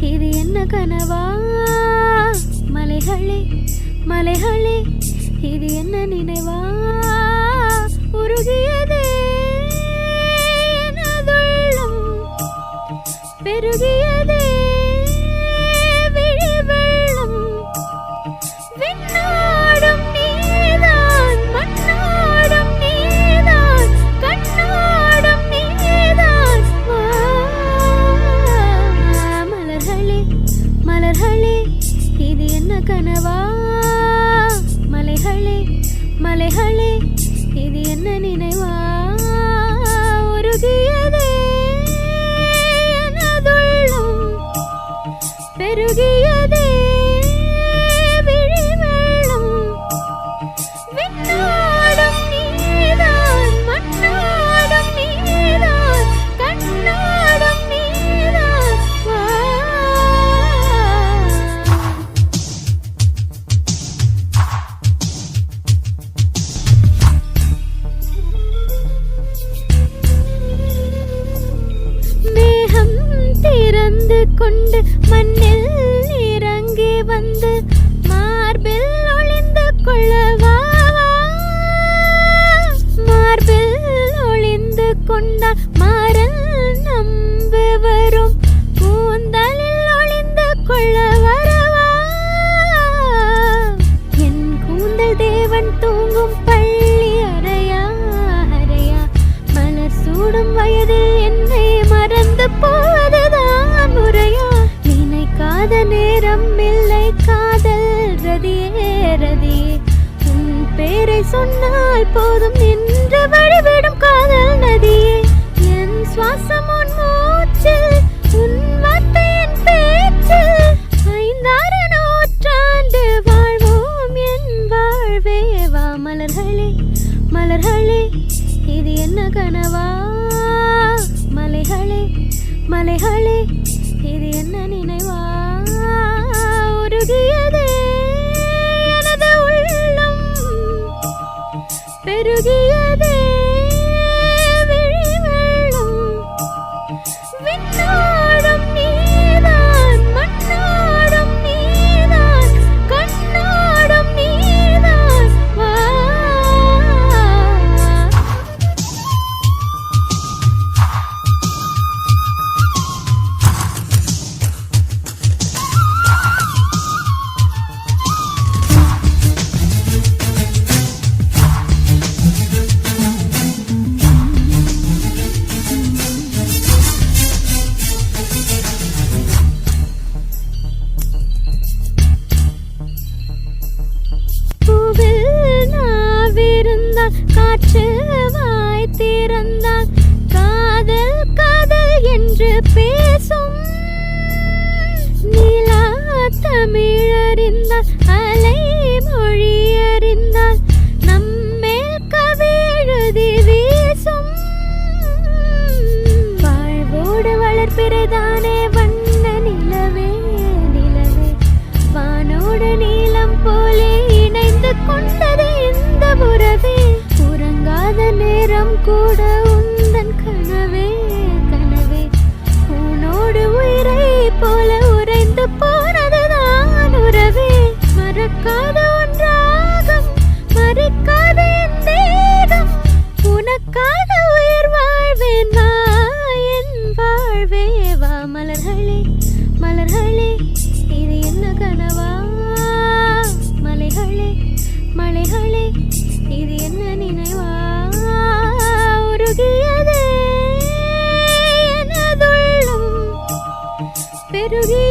இது என்ன கனவா? மலைகளே மலைகளே இது என்ன நினைவா? உருகியதே எனதுள்ளம். இது என்ன நினைவா? உருகியதே பெருகியதே மண்ணில் இறங்கி வந்து மார்பில் ஒளிந்து கொள்ளவா? மார்பில் ஒளிந்து கொண்டால் போதும் நின்று வழிவிடும் காதல் நதியே. என் சுவாசம் உன் மூச்சில் உன் வார்த்தை என் பேச்சில். ஐந்தாறு நூற்றாண்டு வாழ்வோம் என் வாழ்வே. வா மலர்களே மலர்களே இது என்ன கனவா? மலைகளே மலைகளே இது என்ன நினைவா? பெருகியதே தமிழறிந்தால் அலை மொழி அறிந்தால் நம்மேல் கவி எழுதி வீசும். வாழ்வோடு வளர்ப்பிறதானே வண்ண நிலவே நிலவே. வானோடு நீளம் போலே இணைந்து கொண்டது இந்த உறவே. உறங்காத நேரம் கூட பெருகி